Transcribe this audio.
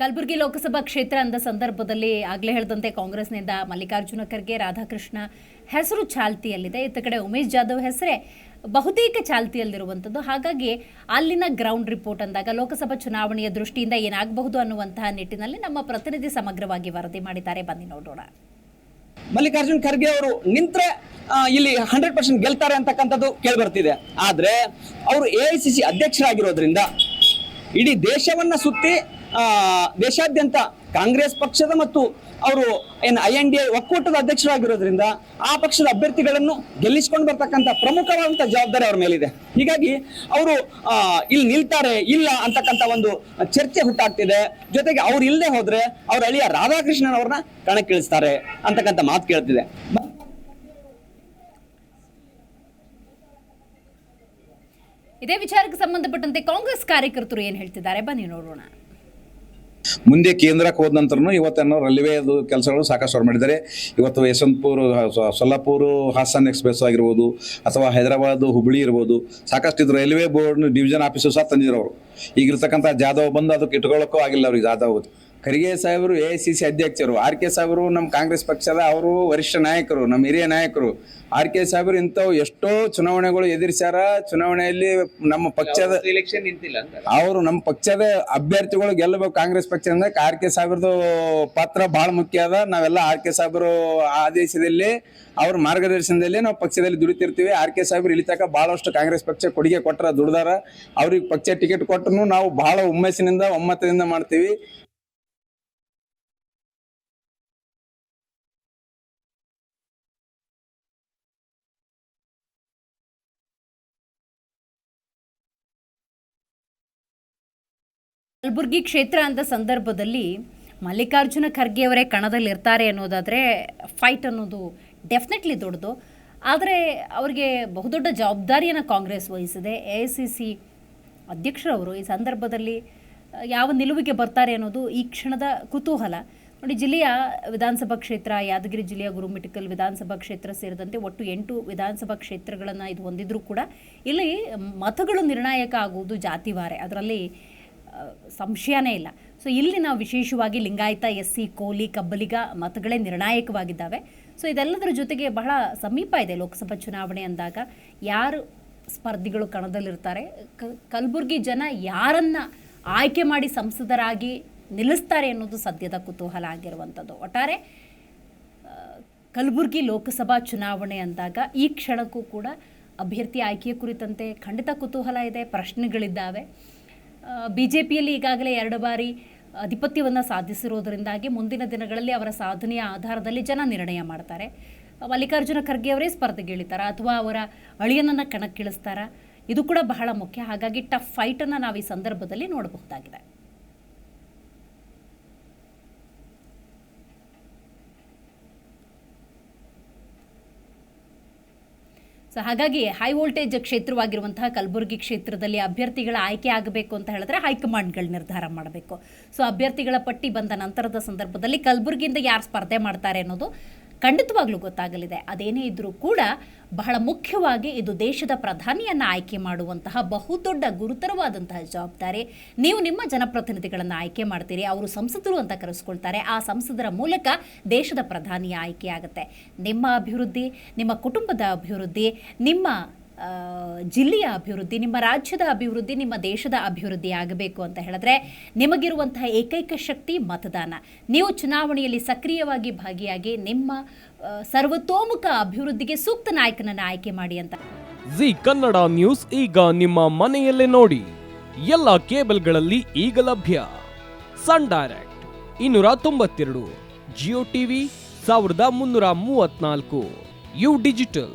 ಕಲಬುರಗಿ ಲೋಕಸಭಾ ಕ್ಷೇತ್ರ ಅಂದ ಸಂದರ್ಭದಲ್ಲಿ ಆಗಲೇ ಹೇಳಿದಂತೆ ಕಾಂಗ್ರೆಸ್ನಿಂದ ಮಲ್ಲಿಕಾರ್ಜುನ ಖರ್ಗೆ, ರಾಧಾಕೃಷ್ಣ ಹೆಸರು ಚಾಲ್ತಿಯಲ್ಲಿದೆ. ಇತ್ತ ಕಡೆ ಉಮೇಶ್ ಜಾಧವ್ ಹೆಸರೇ ಬಹುತೇಕ ಚಾಲ್ತಿಯಲ್ಲಿರುವಂಥದ್ದು ಹಾಗಾಗಿ ಅಲ್ಲಿನ ಗ್ರೌಂಡ್ ರಿಪೋರ್ಟ್ ಅಂದಾಗ ಲೋಕಸಭಾ ಚುನಾವಣೆಯ ದೃಷ್ಟಿಯಿಂದ ಏನಾಗಬಹುದು ಅನ್ನುವಂತಹ ನಿಟ್ಟಿನಲ್ಲಿ ನಮ್ಮ ಪ್ರತಿನಿಧಿ ಸಮಗ್ರವಾಗಿ ವರದಿ ಮಾಡಿದ್ದಾರೆ. ಬನ್ನಿ ನೋಡೋಣ. ಮಲ್ಲಿಕಾರ್ಜುನ ಖರ್ಗೆ ಅವರು ನಿಂತ್ರೆ ಇಲ್ಲಿ ಹಂಡ್ರೆಡ್ ಪರ್ಸೆಂಟ್ ಗೆಲ್ತಾರೆ ಅಂತಕ್ಕಂಥದ್ದು ಕೇಳಿ ಬರ್ತಿದೆ ಆದ್ರೆ ಅವರು ಎ ಐ ಸಿ ಸಿ ಅಧ್ಯಕ್ಷರಾಗಿರೋದ್ರಿಂದ ಇಡೀ ದೇಶವನ್ನ ಸುತ್ತಿ ದೇಶಾದ್ಯಂತ ಕಾಂಗ್ರೆಸ್ ಪಕ್ಷದ ಮತ್ತು ಅವರು ಏನು ಐ ಎನ್ ಡಿ ಒಕ್ಕೂಟದ ಅಧ್ಯಕ್ಷರಾಗಿರೋದ್ರಿಂದ ಆ ಪಕ್ಷದ ಅಭ್ಯರ್ಥಿಗಳನ್ನು ಗೆಲ್ಲಿಸ್ಕೊಂಡು ಬರ್ತಕ್ಕಂಥ ಪ್ರಮುಖವಾದಂಥ ಜವಾಬ್ದಾರಿ ಅವ್ರ ಮೇಲಿದೆ. ಹೀಗಾಗಿ ಅವರು ಇಲ್ಲಿ ನಿಲ್ತಾರೆ, ಇಲ್ಲ ಅಂತಕ್ಕಂಥ ಒಂದು ಚರ್ಚೆ ಹುಟ್ಟಾಗ್ತಿದೆ. ಜೊತೆಗೆ ಅವ್ರು ಇಲ್ಲದೆ ಹೋದ್ರೆ ಅವ್ರ ಅಳಿಯ ರಾಧಾಕೃಷ್ಣನ್ ಅವ್ರನ್ನ ಕಣಕ್ಕಿಳಿಸ್ತಾರೆ ಅಂತಕ್ಕಂಥ ಮಾತು ಕೇಳ್ತಿದೆ. ಇದೇ ವಿಚಾರಕ್ಕೆ ಸಂಬಂಧಪಟ್ಟಂತೆ ಕಾಂಗ್ರೆಸ್ ಕಾರ್ಯಕರ್ತರು ಏನು ಹೇಳ್ತಿದ್ದಾರೆ? ಬನ್ನಿ ನೋಡೋಣ. ಮುಂದೆ ಕೇಂದ್ರಕ್ಕೆ ಹೋದ ನಂತರನು ಇವತ್ತೇನೋ ರೈಲ್ವೆದು ಕೆಲಸಗಳು ಸಾಕಷ್ಟು ಅವ್ರು ಮಾಡಿದ್ದಾರೆ. ಇವತ್ತು ಯಶವಂತಪುರ ಸೊಲ್ಲಾಪುರ, ಹಾಸನ್ ಎಕ್ಸ್ಪ್ರೆಸ್ ಆಗಿರ್ಬೋದು ಅಥವಾ ಹೈದರಾಬಾದ್, ಹುಬ್ಳಿ ಇರ್ಬೋದು ಸಾಕಷ್ಟು ಇದು ರೈಲ್ವೆ ಬೋರ್ಡ್ ಡಿವಿಷನ್ ಆಫೀಸು ಸಹ ತಂದಿದ್ರು ಅವರು. ಈಗಿರ್ತಕ್ಕಂಥ ಜಾಧವ್ ಬಂದು ಅದಕ್ಕೆ ಇಟ್ಕೊಳ್ಳೋಕ್ಕೂ ಆಗಿಲ್ಲ ಅವ್ರಿಗೆ ಜಾಧವ್ ಖರ್ಗೆ ಸಾಹೇಬರು ಎ ಐ ಸಿ ಸಿ ಅಧ್ಯಕ್ಷರು ಆರ್ ಕೆ ಸಾಹೇಬರು ನಮ್ಮ ಕಾಂಗ್ರೆಸ್ ಪಕ್ಷದ ಅವರು ವರಿಷ್ಠ ನಾಯಕರು ನಮ್ಮ ಹಿರಿಯ ನಾಯಕರು. ಆರ್ ಕೆ ಸಾಹೇಬರು ಇಂಥವು ಎಷ್ಟೋ ಚುನಾವಣೆಗಳು ಎದುರಿಸ್ಯಾರ ಚುನಾವಣೆಯಲ್ಲಿ ನಮ್ಮ ಪಕ್ಷದ ಎಲೆಕ್ಷನ್ ನಿಂತಿಲ್ಲ ಅವರು ನಮ್ಮ ಪಕ್ಷದ ಅಭ್ಯರ್ಥಿಗಳು ಗೆಲ್ಲಬೇಕು ಕಾಂಗ್ರೆಸ್ ಪಕ್ಷದಿಂದ ಆರ್ ಕೆ ಸಾಹೇಬರದು ಪಾತ್ರ ಬಹಳ ಮುಖ್ಯ ಅದ. ನಾವೆಲ್ಲ ಆರ್ ಕೆ ಸಾಹೇಬರು ಆದೇಶದಲ್ಲಿ ಅವ್ರ ಮಾರ್ಗದರ್ಶನದಲ್ಲಿ ನಾವು ಪಕ್ಷದಲ್ಲಿ ದುಡಿತಿರ್ತೀವಿ. ಆರ್ ಕೆ ಸಾಹೇಬ್ರು ಇಲ್ಲಿ ತನಕ ಬಹಳಷ್ಟು ಕಾಂಗ್ರೆಸ್ ಪಕ್ಷ ಕೊಡುಗೆ ಕೊಟ್ಟರ ದುಡ್ದಾರ. ಅವ್ರಿಗೆ ಪಕ್ಷ ಟಿಕೆಟ್ ಕೊಟ್ಟರು ನಾವು ಬಹಳ ಹುಮ್ಮಸ್ಸಿನಿಂದ ಒಮ್ಮತದಿಂದ ಮಾಡ್ತೀವಿ. ಕಲಬುರಗಿ ಕ್ಷೇತ್ರ ಅಂತ ಸಂದರ್ಭದಲ್ಲಿ ಮಲ್ಲಿಕಾರ್ಜುನ ಖರ್ಗೆ ಅವರೇ ಕಣದಲ್ಲಿ ಇರ್ತಾರೆ ಅನ್ನೋದಾದರೆ ಫೈಟ್ ಅನ್ನೋದು ಡೆಫಿನೆಟ್ಲಿ ದೊಡ್ಡದು. ಆದರೆ ಅವರಿಗೆ ಬಹುದೊಡ್ಡ ಜವಾಬ್ದಾರಿಯನ್ನು ಕಾಂಗ್ರೆಸ್ ವಹಿಸಿದೆ. ಎ ಐ ಸಿ ಸಿ ಅಧ್ಯಕ್ಷರವರು ಈ ಸಂದರ್ಭದಲ್ಲಿ ಯಾವ ನಿಲುವಿಗೆ ಬರ್ತಾರೆ ಅನ್ನೋದು ಈ ಕ್ಷಣದ ಕುತೂಹಲ. ನೋಡಿ, ಜಿಲ್ಲೆಯ ವಿಧಾನಸಭಾ ಕ್ಷೇತ್ರ, ಯಾದಗಿರಿ ಜಿಲ್ಲೆಯ ಗುರುಮಿಟಿಕಲ್ ವಿಧಾನಸಭಾ ಕ್ಷೇತ್ರ ಸೇರಿದಂತೆ ಒಟ್ಟು ಎಂಟು ವಿಧಾನಸಭಾ ಕ್ಷೇತ್ರಗಳನ್ನು ಇದು ಹೊಂದಿದ್ರೂ ಕೂಡ ಇಲ್ಲಿ ಮತಗಳು ನಿರ್ಣಾಯಕ ಆಗುವುದು ಜಾತಿವಾರೆ. ಅದರಲ್ಲಿ ಸಂಶಯನೇ ಇಲ್ಲ. ಸೊ ಇಲ್ಲಿ ನಾವು ವಿಶೇಷವಾಗಿ ಲಿಂಗಾಯತ ಎಸ್ ಸಿ ಕೋಲಿ, ಕಬ್ಬಲಿಗ ಮತಗಳೇ ನಿರ್ಣಾಯಕವಾಗಿದ್ದಾವೆ. ಸೊ ಇದೆಲ್ಲದರ ಜೊತೆಗೆ ಬಹಳ ಸಮೀಪ ಇದೆ ಲೋಕಸಭಾ ಚುನಾವಣೆ ಅಂದಾಗ. ಯಾರು ಸ್ಪರ್ಧಿಗಳು ಕಣದಲ್ಲಿರ್ತಾರೆ? ಕಲಬುರಗಿ ಜನ ಯಾರನ್ನು ಆಯ್ಕೆ ಮಾಡಿ ಸಂಸದರಾಗಿ ನಿಲ್ಲಿಸ್ತಾರೆ ಅನ್ನೋದು ಸದ್ಯದ ಕುತೂಹಲ ಆಗಿರುವಂಥದ್ದು. ಒಟ್ಟಾರೆ ಕಲಬುರಗಿ ಲೋಕಸಭಾ ಚುನಾವಣೆ ಅಂದಾಗ ಈ ಕ್ಷಣಕ್ಕೂ ಕೂಡ ಅಭ್ಯರ್ಥಿ ಆಯ್ಕೆಯ ಕುರಿತಂತೆ ಖಂಡಿತ ಕುತೂಹಲ ಇದೆ, ಪ್ರಶ್ನೆಗಳಿದ್ದಾವೆ. ಬಿ ಜೆ ಪಿಯಲ್ಲಿ ಈಗಾಗಲೇ ಎರಡು ಬಾರಿ ಅಧಿಪತ್ಯವನ್ನು ಸಾಧಿಸಿರುವುದರಿಂದಾಗಿ ಮುಂದಿನ ದಿನಗಳಲ್ಲಿ ಅವರ ಸಾಧನೆಯ ಆಧಾರದಲ್ಲಿ ಜನ ನಿರ್ಣಯ ಮಾಡ್ತಾರೆ. ಮಲ್ಲಿಕಾರ್ಜುನ ಖರ್ಗೆ ಅವರೇ ಸ್ಪರ್ಧೆಗಿಳಿತಾರ ಅಥವಾ ಅವರ ಅಳಿಯನನ್ನು ಕಣಕ್ಕಿಳಿಸ್ತಾರಾ? ಇದು ಕೂಡ ಬಹಳ ಮುಖ್ಯ. ಹಾಗಾಗಿ ಟಫ್ ಫೈಟನ್ನು ನಾವು ಈ ಸಂದರ್ಭದಲ್ಲಿ ನೋಡಬಹುದಾಗಿದೆ. ಸೊ ಹಾಗಾಗಿ ಹೈ ವೋಲ್ಟೇಜ್ ಕ್ಷೇತ್ರವಾಗಿರುವಂತಹ ಕಲಬುರಗಿ ಕ್ಷೇತ್ರದಲ್ಲಿ ಅಭ್ಯರ್ಥಿಗಳ ಆಯ್ಕೆ ಆಗಬೇಕು ಅಂತ ಹೇಳಿದ್ರೆ ಹೈಕಮಾಂಡ್ಗಳು ನಿರ್ಧಾರ ಮಾಡಬೇಕು. ಸೊ ಅಭ್ಯರ್ಥಿಗಳ ಪಟ್ಟಿ ಬಂದ ನಂತರದ ಸಂದರ್ಭದಲ್ಲಿ ಕಲಬುರಗಿಯಿಂದ ಯಾರು ಸ್ಪರ್ಧೆ ಮಾಡ್ತಾರೆ ಅನ್ನೋದು ಖಂಡಿತವಾಗ್ಲೂ ಗೊತ್ತಾಗಲಿದೆ. ಅದೇನೇ ಇದ್ರೂ ಕೂಡ ಬಹಳ ಮುಖ್ಯವಾಗಿ ಇದು ದೇಶದ ಪ್ರಧಾನಿಯನ್ನು ಆಯ್ಕೆ ಮಾಡುವಂತಹ ಬಹುದೊಡ್ಡ ಗುರುತರವಾದಂತಹ ಜವಾಬ್ದಾರಿ. ನೀವು ನಿಮ್ಮ ಜನಪ್ರತಿನಿಧಿಗಳನ್ನು ಆಯ್ಕೆ ಮಾಡ್ತೀರಿ, ಅವರು ಸಂಸದರು ಅಂತ ಕರೆಸ್ಕೊಳ್ತಾರೆ. ಆ ಸಂಸದರ ಮೂಲಕ ದೇಶದ ಪ್ರಧಾನಿಯ ಆಯ್ಕೆ ಆಗುತ್ತೆ ನಿಮ್ಮ ಅಭಿವೃದ್ಧಿ, ನಿಮ್ಮ ಕುಟುಂಬದ ಅಭಿವೃದ್ಧಿ, ನಿಮ್ಮ ಜಿಲ್ಲೆಯ ಅಭಿವೃದ್ಧಿ, ನಿಮ್ಮ ರಾಜ್ಯದ ಅಭಿವೃದ್ಧಿ, ನಿಮ್ಮ ದೇಶದ ಅಭಿವೃದ್ಧಿ ಆಗಬೇಕು ಅಂತ ಹೇಳಿದ್ರೆ ನಿಮಗಿರುವಂತಹ ಏಕೈಕ ಶಕ್ತಿ ಮತದಾನ. ನೀವು ಚುನಾವಣೆಯಲ್ಲಿ ಸಕ್ರಿಯವಾಗಿ ಭಾಗಿಯಾಗಿ ನಿಮ್ಮ ಸರ್ವತೋಮುಖ ಅಭಿವೃದ್ಧಿಗೆ ಸೂಕ್ತ ನಾಯಕನನ್ನು ಆಯ್ಕೆ ಮಾಡಿ ಅಂತ. ಜಿ ಕನ್ನಡ ನ್ಯೂಸ್ ಈಗ ನಿಮ್ಮ ಮನೆಯಲ್ಲೇ ನೋಡಿ. ಎಲ್ಲ ಕೇಬಲ್ಗಳಲ್ಲಿ ಈಗ ಲಭ್ಯ. ಸನ್ ಡೈರೆಕ್ಟ್ ಇನ್ನೂರ ತೊಂಬತ್ತೆರಡು, ಜಿಯೋ ಟಿವಿ ಸಾವಿರದ ಮುನ್ನೂರ ಮೂವತ್ನಾಲ್ಕು ಯು ಡಿಜಿಟಲ್.